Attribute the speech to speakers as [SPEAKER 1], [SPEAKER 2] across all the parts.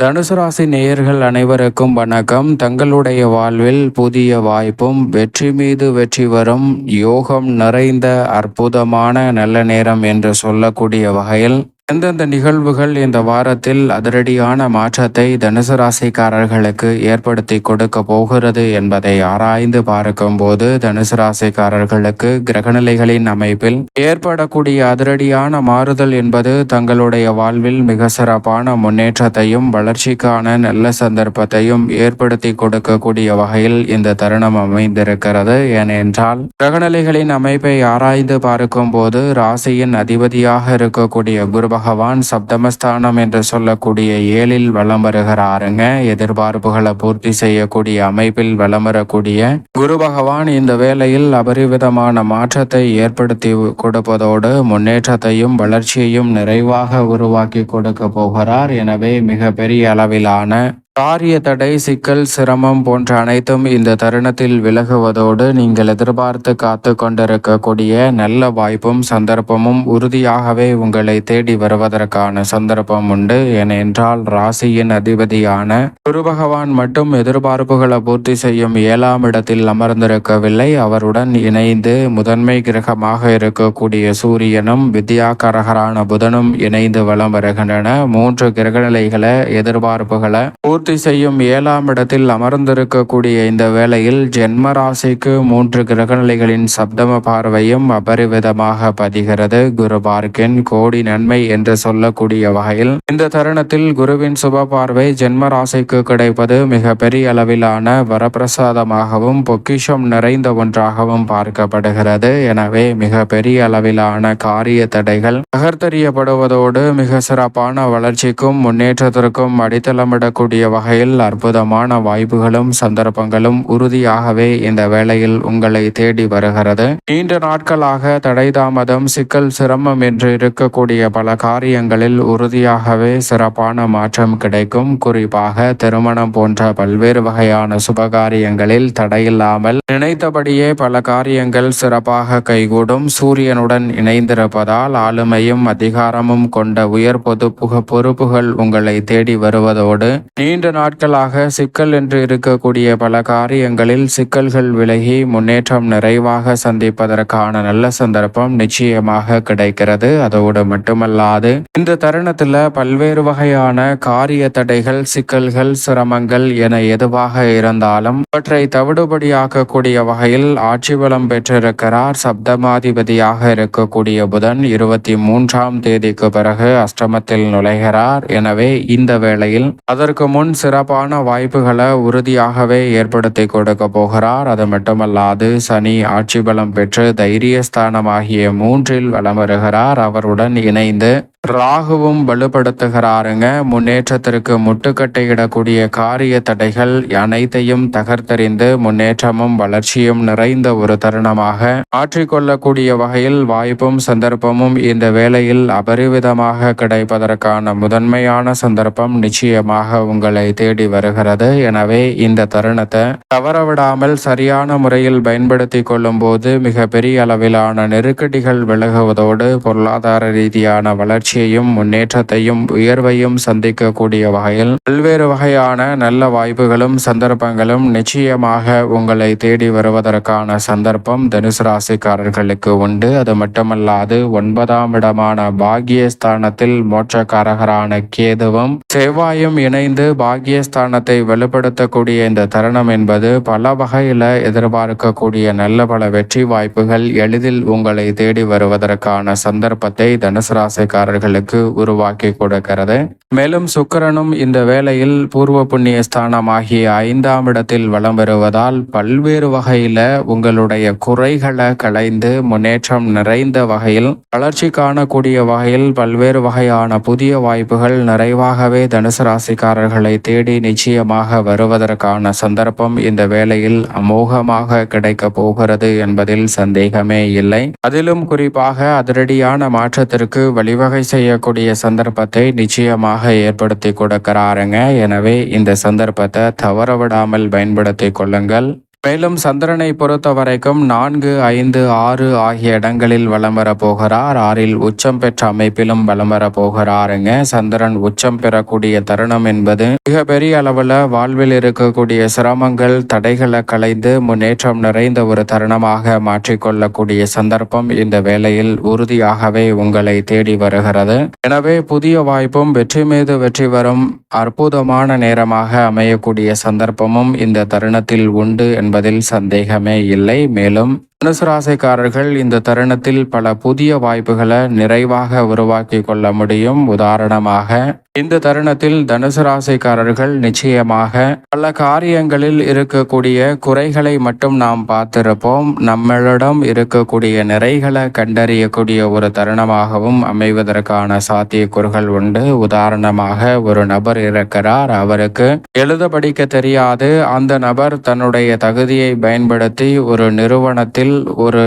[SPEAKER 1] தனுசு ராசி நேயர்கள் அனைவருக்கும் வணக்கம். தங்களுடைய வாழ்வில் புதிய வாய்ப்பும் வெற்றி மீது வெற்றி வரும் யோகம் நிறைந்த அற்புதமான நல்ல நேரம் என்று சொல்லக்கூடிய வகையில் எந்தெந்த நிகழ்வுகள் இந்த வாரத்தில் அதிரடியான மாற்றத்தை தனுசு ராசிக்காரர்களுக்கு ஏற்படுத்தி கொடுக்க போகிறது என்பதை ஆராய்ந்து பார்க்கும்போது தனுசு ராசிக்காரர்களுக்கு கிரகநிலைகளின் அமைப்பில் ஏற்படக்கூடிய அதிரடியான மாறுதல் என்பது தங்களுடைய வாழ்வில் மிக சிறப்பான முன்னேற்றத்தையும் வளர்ச்சிக்கான நல்ல சந்தர்ப்பத்தையும் ஏற்படுத்தி கொடுக்கக்கூடிய வகையில் இந்த தருணம் அமைந்திருக்கிறது. ஏனென்றால் கிரகநிலைகளின் அமைப்பை ஆராய்ந்து பார்க்கும்போது ராசியின் அதிபதியாக இருக்கக்கூடிய குரு பகவான் சப்தமஸ்தானம் என்று சொல்லக்கூடிய ஏழில் வலம் வருகிறாருங்க எதிர்பார்ப்புகளை பூர்த்தி செய்யக்கூடிய அமைப்பில் வலம் வரக்கூடிய குரு பகவான் இந்த வேளையில் அபரிவிதமான மாற்றத்தை ஏற்படுத்தி கொடுப்பதோடு முன்னேற்றத்தையும் வளர்ச்சியையும் நிறைவாக உருவாக்கி கொடுக்க போகிறார். எனவே மிக பெரிய அளவிலான காரிய தடை சிக்கல் சிரமம் போன்ற அனைத்தும் இந்த தருணத்தில் விலகுவதோடு நீங்கள் எதிர்பார்த்து காத்து கொண்டிருக்கக்கூடிய நல்ல வாய்ப்பும் சந்தர்ப்பமும் உறுதியாகவே உங்களை தேடி வருவதற்கான சந்தர்ப்பம் உண்டு. ஏனென்றால் ராசியின் அதிபதியான குரு பகவான் மட்டும் எதிர்பார்ப்புகளை பூர்த்தி செய்யும் ஏழாம் இடத்தில் அமர்ந்திருக்கவில்லை. அவருடன் இணைந்து முதன்மை கிரகமாக இருக்கக்கூடிய சூரியனும் வித்யாகரகரான புதனும் இணைந்து வலம் வருகின்றன. மூன்று கிரகநிலைகளை எதிர்பார்ப்புகளை பூர்த்தி செய்யும் ஏழாம் இடத்தில் அமர்ந்திருக்கக்கூடிய இந்த வேளையில் ஜென்ம ராசிக்கு மூன்று கிரகநிலைகளின் சப்தம பார்வையும் அபரிவிதமாக பதிகிறது. குரு பார்க்கின் கோடி நன்மை என்று சொல்லக்கூடிய வகையில் இந்த தருணத்தில் குருவின் சுப பார்வை ஜென்ம ராசிக்கு கிடைப்பது மிக பெரிய அளவிலான வரப்பிரசாதமாகவும் பொக்கிஷம் நிறைந்த ஒன்றாகவும் பார்க்கப்படுகிறது. எனவே மிக பெரிய அளவிலான காரிய தடைகள் நகர்த்தறியப்படுவதோடு மிக சிறப்பான வளர்ச்சிக்கும் முன்னேற்றத்திற்கும் அடித்தளமிடக்கூடிய வகையில் அற்புதமான வாய்ப்புகளும் சந்தர்ப்பங்களும் உறுதியாகவே இந்த வேளையில் உங்களை தேடி வருகிறது. நீண்ட நாட்களாக தடை தாமதம் சிக்கல் சிரமம் என்று இருக்கக்கூடிய பல காரியங்களில் உறுதியாகவே சிறப்பான மாற்றம் கிடைக்கும். குறிப்பாக திருமணம் போன்ற பல்வேறு வகையான சுபகாரியங்களில் தடையில்லாமல் நினைத்தபடியே பல காரியங்கள் சிறப்பாக கைகூடும். சூரியனுடன் இணைந்திருப்பதால் ஆளுமையும் அதிகாரமும் கொண்ட உயர் பொது பொறுப்புகள் உங்களை தேடி வருவதோடு நீண்ட நாட்களாக சிக்கல் என்று இருக்கக்கூடிய பல காரியங்களில் சிக்கல்கள் விலகி முன்னேற்றம் நிறைவாக சந்திப்பதற்கான நல்ல சந்தர்ப்பம் நிச்சயமாக கிடைக்கிறது. அதோடு மட்டுமல்லாது இந்த தருணத்துல பல்வேறு வகையான காரிய தடைகள் சிக்கல்கள் சிரமங்கள் என எதுவாக இருந்தாலும் அவற்றை தவிடுபடியாக்கக்கூடிய வகையில் ஆட்சி பலம் பெற்றிருக்கிறார். சப்தமாதிபதியாக இருக்கக்கூடிய புதன் இருபத்தி மூன்றாம் தேதிக்கு பிறகு அஷ்டமத்தில் நுழைகிறார். எனவே இந்த வேளையில் அதற்கு முன் சிறப்பான வாய்ப்புகளை உறுதியாகவே ஏற்படுத்தி கொடுக்க போகிறார். அது மட்டுமல்லாது சனி ஆட்சி பலம் பெற்று தைரியஸ்தானமாகிய மூன்றில் வலம் வருகிறார். அவருடன் இணைந்து ராகுவும் வலுப்படுத்துகிறாருங்க. முன்னேற்றத்திற்கு முட்டுக்கட்டையிடக்கூடிய காரிய தடைகள் அனைத்தையும் தகர்த்தறிந்து முன்னேற்றமும் வளர்ச்சியும் நிறைந்த ஒரு தருணமாக மாற்றிக்கொள்ளக்கூடிய வகையில் வாய்ப்பும் சந்தர்ப்பமும் இந்த வேளையில் அபரிவிதமாக கிடைப்பதற்கான முதன்மையான சந்தர்ப்பம் நிச்சயமாக உங்களை தேடி வருகிறது. எனவே இந்த தருணத்தை தவறவிடாமல் சரியான முறையில் பயன்படுத்தி கொள்ளும் போது மிக பெரிய அளவிலான நெருக்கடிகள் விலகுவதோடு பொருளாதார ரீதியான வளர்ச்சி வளர்ச்சியையும் முன்னேற்றத்தையும் உயர்வையும் சந்திக்கக்கூடிய வகையில் பல்வேறு வகையான நல்ல வாய்ப்புகளும் சந்தர்ப்பங்களும் நிச்சயமாக உங்களை தேடி வருவதற்கான சந்தர்ப்பம் தனுசு ராசிக்காரர்களுக்கு உண்டு. அது மட்டுமல்லாது ஒன்பதாம் இடமான பாகியஸ்தானத்தில் மோட்சக்காரகரான கேதுவும் செவ்வாயும் இணைந்து பாகியஸ்தானத்தை வெளிப்படுத்தக்கூடிய இந்த தருணம் என்பது பல வகையில எதிர்பார்க்கக்கூடிய நல்ல பல வெற்றி வாய்ப்புகள் எளிதில் உங்களை தேடி வருவதற்கான சந்தர்ப்பத்தை தனுசு ராசிக்காரர்கள் அவர்களுக்கு உருவாக்கி கொடுக்கிறது. மேலும் சுக்கரனும் இந்த வேளையில் பூர்வ புண்ணிய ஸ்தானம் ஆகிய ஐந்தாம் இடத்தில் வளம் வருவதால் பல்வேறு வகையில உங்களுடைய குறைகளை களைந்து முன்னேற்றம் நிறைந்த வகையில் வளர்ச்சி காணக்கூடிய வகையில் பல்வேறு வகையான புதிய வாய்ப்புகள் நிறைவாகவே தனுசு ராசிக்காரர்களை தேடி நிச்சயமாக வருவதற்கான சந்தர்ப்பம் இந்த வேளையில் அமோகமாக கிடைக்க போகிறது என்பதில் சந்தேகமே இல்லை. அதிலும் குறிப்பாக அதிரடியான மாற்றத்திற்கு வழிவகை செய்யக்கூடிய சந்தர்ப்பத்தை நிச்சயமாக ஏற்படுத்தி கொடுக்கிறாருங்க. எனவே இந்த சந்தர்ப்பத்தை தவற விடாமல் பயன்படுத்தி கொள்ளுங்கள். மேலும் சந்திரனை பொறுத்த வரைக்கும் நான்கு ஐந்து ஆறு ஆகிய இடங்களில் வலம் வர போகிறார். ஆறில் உச்சம் பெற்ற அமைப்பிலும் வலம் வர போகிறாருங்க. சந்திரன் உச்சம் பெறக்கூடிய தருணம் என்பது மிக பெரிய அளவுல வாழ்வில் இருக்கக்கூடிய சிரமங்கள் தடைகளை கலைந்து முன்னேற்றம் நிறைந்த ஒரு தருணமாக மாற்றிக்கொள்ளக்கூடிய சந்தர்ப்பம் இந்த வேளையில் உறுதியாகவே உங்களை தேடி வருகிறது. எனவே புதிய வாய்ப்பும் வெற்றி மீது வெற்றி வரும் அற்புதமான நேரமாக அமையக்கூடிய சந்தர்ப்பமும் இந்த தருணத்தில் உண்டு என்பதில் சந்தேகமே இல்லை. மேலும் தனுசு ராசிக்காரர்கள் இந்த தருணத்தில் பல புதிய வாய்ப்புகளை நிறைவாக உருவாக்கி கொள்ள முடியும். உதாரணமாக இந்த தருணத்தில் தனுசு ராசிக்காரர்கள் நிச்சயமாக பல காரியங்களில் இருக்கக்கூடிய குறைகளை மட்டும் நாம் பார்த்திருப்போம். நம்மளிடம் இருக்கக்கூடிய நிறைகளை கண்டறியக்கூடிய ஒரு தருணமாகவும் அமைவதற்கான சாத்தியக்கூறுகள் உண்டு. உதாரணமாக ஒரு நபர் இருக்கிறார் அவருக்கு எழுத படிக்க தெரியாது. அந்த நபர் தன்னுடைய தகுதியை பயன்படுத்தி ஒரு நிறுவனத்தில் ஒரு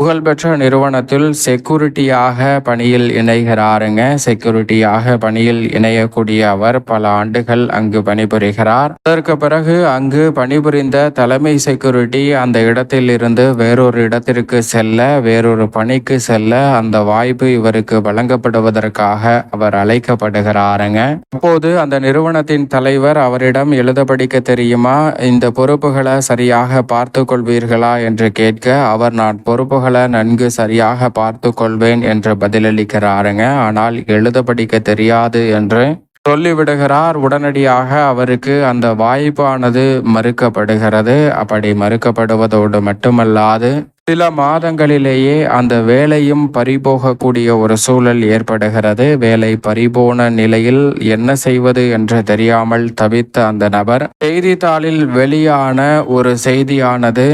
[SPEAKER 1] புகழ்பெற்ற நிறுவனத்தில் செக்யூரிட்டியாக பணியில் இணைகிறாருங்க. செக்யூரிட்டியாக பணியில் இணையக்கூடிய அவர் பல ஆண்டுகள் அங்கு பணிபுரிகிறார். அதற்கு பிறகு அங்கு பணிபுரிந்த தலைமை செக்யூரிட்டி அந்த இடத்தில் இருந்து வேறொரு இடத்திற்கு செல்ல வேறொரு பணிக்கு செல்ல அந்த வாய்ப்பு இவருக்கு வழங்கப்படுவதற்காக அவர் அழைக்கப்படுகிறாருங்க. அப்போது அந்த நிறுவனத்தின் தலைவர் அவரிடம் எழுத படிக்க தெரியுமா? இந்த பொறுப்புகளை சரியாக பார்த்து கொள்வீர்களா? என்று கேட்க அவர் நான் பொறுப்புகள் நன்கு சரியாக பார்த்து கொள்வேன் என்று பதிலளிக்கிறாருங்க. ஆனால் எழுத படிக்க தெரியாது என்று சொல்லிவிடுகிறார். உடனடியாக அவருக்கு அந்த வாய்ப்பானது மறுக்கப்படுகிறது. அப்படி மறுக்கப்படுவதோடு மட்டுமல்லாது சில மாதங்களிலேயே அந்த வேலையும் பறிபோகக்கூடிய ஒரு சூழல் ஏற்படுகிறது. வேலை பறிபோன நிலையில் என்ன செய்வது என்று தெரியாமல் தவித்த அந்த நபர் செய்தித்தாளில் வெளியான ஒரு செய்தியானது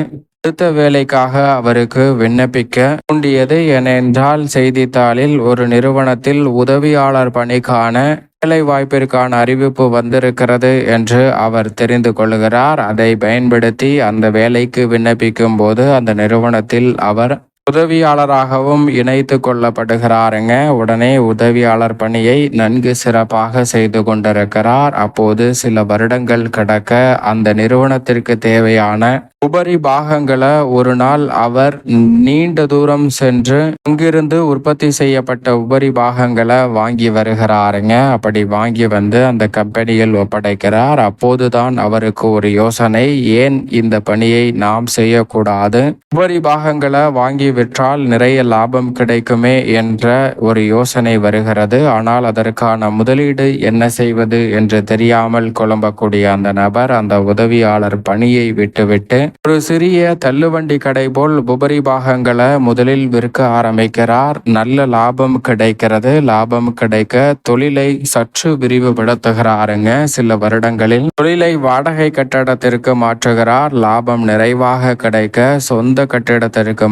[SPEAKER 1] அடுத்த வேலைக்காக அவருக்கு விண்ணப்பிக்க தூண்டியது ஏனென்றால் செய்தித்தாளில் ஒரு நிறுவனத்தில் உதவியாளர் பணிக்கான வேலை வாய்ப்பிற்கான அறிவிப்பு வந்திருக்கிறது என்று அவர் தெரிந்து கொள்கிறார். அதை பயன்படுத்தி அந்த வேலைக்கு விண்ணப்பிக்கும் போது அந்த நிறுவனத்தில் அவர் உதவியாளராகவும் இணைத்து கொள்ளப்படுகிறாருங்க. உடனே உதவியாளர் பணியை நன்கு சிறப்பாக செய்து கொண்டிருக்கிறார். அப்போது சில வருடங்கள் கடக்க அந்த நிறுவனத்திற்கு தேவையான உபரி பாகங்களை ஒரு நாள் அவர் நீண்ட தூரம் சென்று அங்கிருந்து உற்பத்தி செய்யப்பட்ட உபரி பாகங்களை வாங்கி வருகிறாருங்க. அப்படி வாங்கி வந்து அந்த கம்பெனியில் ஒப்படைக்கிறார். அப்போதுதான் அவருக்கு ஒரு யோசனை ஏன் இந்த பணியை நாம் செய்யக்கூடாது? உபரி பாகங்களை வாங்கி விற்றால் நிறைய லாபம் கிடைக்குமே என்ற ஒரு யோசனை வருகிறது. ஆனால் அதற்கான முதலீடு என்ன செய்வது என்று தெரியாமல் குழம்பக்கூடிய அந்த நபர் அந்த உதவியாளர் பணியை விட்டுவிட்டு ஒரு சிறிய தள்ளுவண்டி கடை போல் உபரி பாகங்களை முதலில் விற்க ஆரம்பிக்கிறார். நல்ல லாபம் கிடைக்கிறது. லாபம் கிடைக்க தொழிலை சற்று விரிவுபடுத்துகிறாருங்க. சில வருடங்களில் தொழிலை வாடகை கட்டடத்திற்கு மாற்றுகிறார். லாபம் நிறைவாக கிடைக்க சொந்த கட்டிடத்திற்கு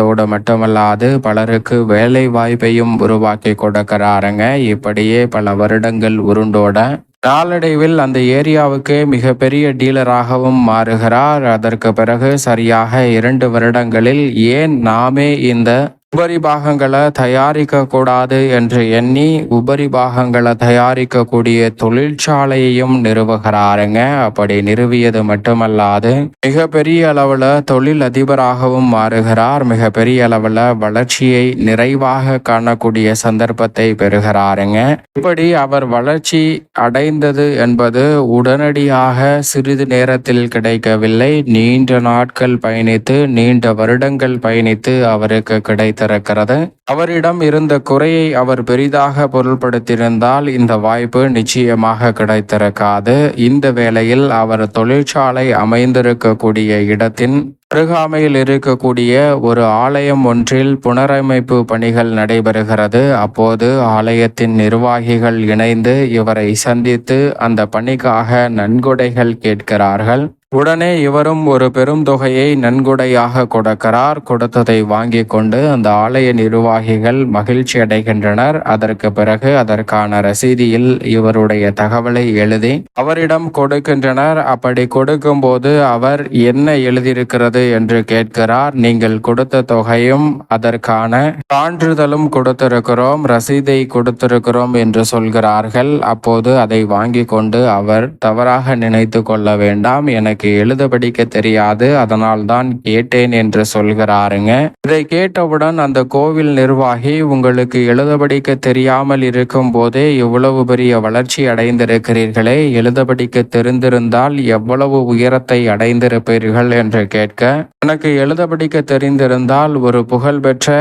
[SPEAKER 1] அதோடு மட்டுமல்லாது பலருக்கு வேலை வாய்ப்பையும் உருவாக்கி கொடுக்கிறாருங்க. இப்படியே பல வருடங்கள் உருண்டோட நாளடைவில் அந்த ஏரியாவுக்கு மிகப்பெரிய டீலராகவும் மாறுகிறார். அதற்கு பிறகு சரியாக இரண்டு வருடங்களில் ஏன் நாமே இந்த உபரி பாகங்களை தயாரிக்க கூடாது என்று எண்ணி உபரி பாகங்களை தயாரிக்கக்கூடிய தொழிற்சாலையையும் நிறுவுகிறாருங்க. அப்படி நிறுவியது மட்டுமல்லாது மிகப்பெரிய அளவில் தொழில் அதிபராகவும் மாறுகிறார். மிகப்பெரிய அளவில் வளர்ச்சியை நிறைவாக காணக்கூடிய சந்தர்ப்பத்தை பெறுகிறாருங்க. இப்படி அவர் வளர்ச்சி அடைந்தது என்பது உடனடியாக சிறிது நேரத்தில் கிடைக்கவில்லை. நீண்ட நாட்கள் பயணித்து நீண்ட வருடங்கள் பயணித்து அவருக்கு கிடைத்த திறக்கிறது அவரிடம் இருந்த குறையை அவர் பெரிதாக பொருள்படுத்தியிருந்தால் இந்த வாய்ப்பு நிச்சயமாக கிடைத்திருக்காது. இந்த வேளையில் அவர் தொழிற்சாலை அமைந்திருக்கக்கூடிய இடத்தின் அருகாமையில் இருக்கக்கூடிய ஒரு ஆலயம் ஒன்றில் புனரமைப்பு பணிகள் நடைபெறுகிறது. அப்போது ஆலயத்தின் நிர்வாகிகள் இணைந்து இவரை சந்தித்து அந்த பணிக்காக நன்கொடைகள் கேட்கிறார்கள். உடனே இவரும் ஒரு பெரும் தொகையை நன்கொடையாக கொடுக்கிறார். கொடுத்ததை வாங்கி கொண்டு அந்த ஆலய நிர்வாகிகள் மகிழ்ச்சி அடைகின்றனர். அதற்கு பிறகு அதற்கான ரசீதியில் இவருடைய தகவலை எழுதி அவரிடம் கொடுக்கின்றனர். அப்படி கொடுக்கும் போது அவர் என்ன எழுதியிருக்கிறது என்று கேட்கிறார். நீங்கள் கொடுத்த தொகையும் அதற்கான சான்றிதழும் கொடுத்திருக்கிறோம். ரசீதை கொடுத்திருக்கிறோம் என்று சொல்கிறார்கள். அப்போது அதை வாங்கி கொண்டு அவர் தவறாக நினைத்து கொள்ள வேண்டாம். எனக்கு எனக்கு எழுத படிக்க தெரியாது அதனால் தான் கேட்டேன் என்று சொல்கிறாருங்க. இதை கேட்டவுடன் அந்த கோவில் நிர்வாகி உங்களுக்கு எழுத படிக்க தெரியாமல் இருக்கும் போதே இவ்வளவு பெரிய வளர்ச்சி அடைந்திருக்கிறீர்களே எழுத படிக்க தெரிந்திருந்தால் எவ்வளவு உயரத்தை அடைந்திருப்பீர்கள்? என்று கேட்க எனக்கு எழுத படிக்க தெரிந்திருந்தால் ஒரு புகழ்பெற்ற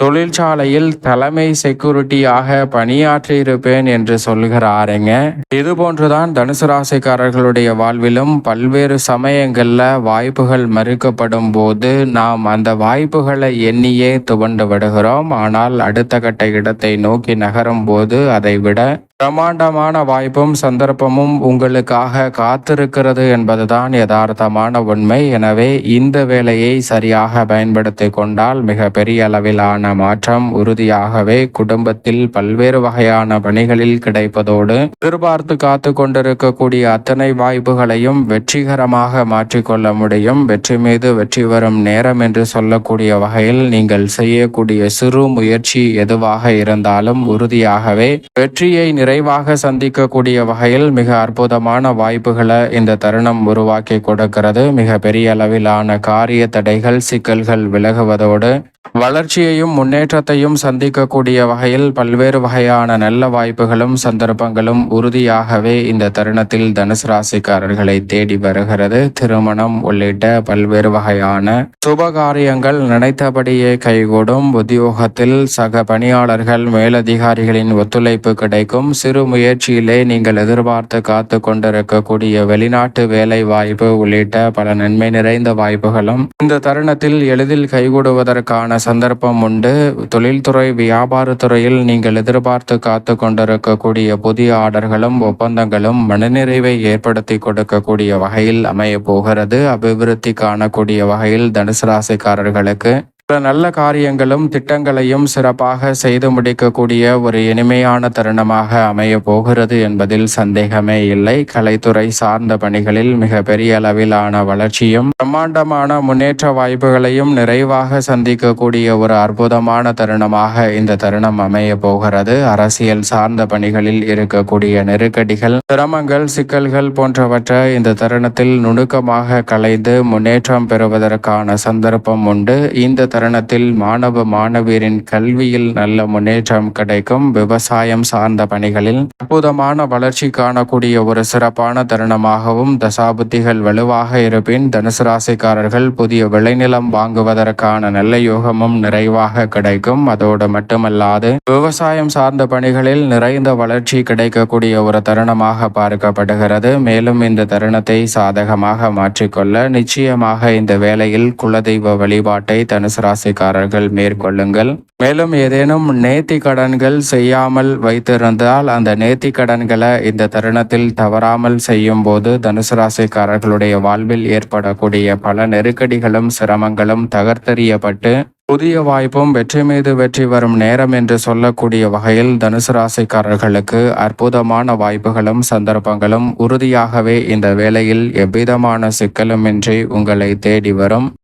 [SPEAKER 1] தொழிற்சாலையில் தலைமை செக்யூரிட்டியாக பணியாற்றியிருப்பேன் என்று சொல்கிறாருங்க இது போன்றுதான் தனுசு ராசிக்காரர்களுடைய வாழ்விலும் பல்வேறு சமயங்களில் வாய்ப்புகள் மறுக்கப்படும் போது நாம் அந்த வாய்ப்புகளை எண்ணியே துவண்டு விடுகிறோம். ஆனால் அடுத்த கட்ட இடத்தை நோக்கி நகரும் போது அதை விட பிரமாண்டமான வாய்ப்பும் சந்தர்ப்பமும் உங்களுக்காக காத்திருக்கிறது என்பதுதான் யதார்த்தமான உண்மை. எனவே இந்த வேலையை சரியாக பயன்படுத்தி கொண்டால் மிக பெரிய அளவிலான மாற்றம் உறுதியாகவே குடும்பத்தில் பல்வேறு வகையான பணிகளில் கிடைப்பதோடு எதிர்பார்த்து காத்து கொண்டிருக்கக்கூடிய அத்தனை வாய்ப்புகளையும் வெற்றிகரமாக மாற்றிக்கொள்ள முடியும். வெற்றி மீது வெற்றி வரும் நேரம் என்று சொல்லக்கூடிய வகையில் நீங்கள் செய்யக்கூடிய சிறு முயற்சி எதுவாக இருந்தாலும் உறுதியாகவே வெற்றியை நிறைவாக சந்திக்கக்கூடிய வகையில் மிக அற்புதமான வாய்ப்புகளை இந்த தருணம் உருவாக்கி கொடுக்கிறது. மிக பெரிய அளவிலான காரிய தடைகள் சிக்கல்கள் விலகுவதோடு வளர்ச்சியையும் முன்னேற்றத்தையும் சந்திக்கக்கூடிய வகையில் பல்வேறு வகையான நல்ல வாய்ப்புகளும் சந்தர்ப்பங்களும் உறுதியாகவே இந்த தருணத்தில் தனுசு ராசிக்காரர்களை தேடி வருகிறது. திருமணம் உள்ளிட்ட பல்வேறு வகையான சுபகாரியங்கள் நினைத்தபடியே கைகூடும். உத்தியோகத்தில் சக பணியாளர்கள் மேலதிகாரிகளின் ஒத்துழைப்பு கிடைக்கும். சிறு முயற்சியிலே நீங்கள் எதிர்பார்த்து காத்து கொண்டிருக்கக்கூடிய வெளிநாட்டு வேலை வாய்ப்பு உள்ளிட்ட பல நன்மை நிறைந்த வாய்ப்புகளும் இந்த தருணத்தில் எளிதில் கைகூடுவதற்கான சந்தர்ப்பம் உண்டு. தொழில்துறை வியாபாரத்துறையில் நீங்கள் எதிர்பார்த்து காத்து கொண்டிருக்கக்கூடிய புதிய ஆர்டர்களும் ஒப்பந்தங்களும் மனநிறைவை ஏற்படுத்தி கொடுக்கக்கூடிய வகையில் அமைய போகிறது. அபிவிருத்தி காணக்கூடிய வகையில் தனுசு ராசிக்காரர்களுக்கு நல்ல காரியங்களும் திட்டங்களையும் சிறப்பாக செய்து முடிக்கக்கூடிய ஒரு இனிமையான தருணமாக அமைய போகிறது என்பதில் சந்தேகமே இல்லை. கலைத்துறை சார்ந்த பணிகளில் மிக பெரிய அளவிலான வளர்ச்சியும் பிரம்மாண்டமான முன்னேற்ற வாய்ப்புகளையும் நிறைவாக சந்திக்கக்கூடிய ஒரு அற்புதமான தருணமாக இந்த தருணம் அமைய போகிறது. அரசியல் சார்ந்த பணிகளில் இருக்கக்கூடிய நெருக்கடிகள் சிரமங்கள் சிக்கல்கள் போன்றவற்றை இந்த தருணத்தில் நுணுக்கமாக கலைந்து முன்னேற்றம் பெறுவதற்கான சந்தர்ப்பம் உண்டு. இந்த தருணத்தில் மாணவ மாணவியரின் கல்வியில் நல்ல முன்னேற்றம் கிடைக்கும். விவசாயம் சார்ந்த பணிகளில் அற்புதமான வளர்ச்சி காணக்கூடிய ஒரு சிறப்பான தருணமாகவும் தசாபுத்திகள் வலுவாக இருப்பின் தனுசு ராசிக்காரர்கள் புதிய விளைநிலம் வாங்குவதற்கான நல்ல யோகமும் நிறைவாக கிடைக்கும். அதோடு மட்டுமல்லாது விவசாயம் சார்ந்த பணிகளில் நிறைந்த வளர்ச்சி கிடைக்கக்கூடிய ஒரு தருணமாக பார்க்கப்படுகிறது. மேலும் இந்த தருணத்தை சாதகமாக மாற்றிக்கொள்ள நிச்சயமாக இந்த வேளையில் குலதெய்வ வழிபாட்டை தனுசு ராசிக்காரர்கள் மேற்கொள்ளுங்கள். மேலும் ஏதேனும் நேர்த்தி கடன்கள் செய்யாமல் வைத்திருந்தால் அந்த நேர்த்தி கடன்களை இந்த தருணத்தில் தவறாமல் செய்யும் போது தனுசு ராசிக்காரர்களுடைய வாழ்வில் ஏற்படக்கூடிய பல நெருக்கடிகளும் சிரமங்களும் தகர்த்தெறியப்பட்டு புதிய வாய்ப்பும் வெற்றி மீது வெற்றி வரும் நேரம் என்று சொல்லக்கூடிய வகையில் தனுசு ராசிக்காரர்களுக்கு அற்புதமான வாய்ப்புகளும் சந்தர்ப்பங்களும் உறுதியாகவே இந்த வேளையில் எவ்விதமான சிக்கலுமின்றி உங்களை தேடி வரும்.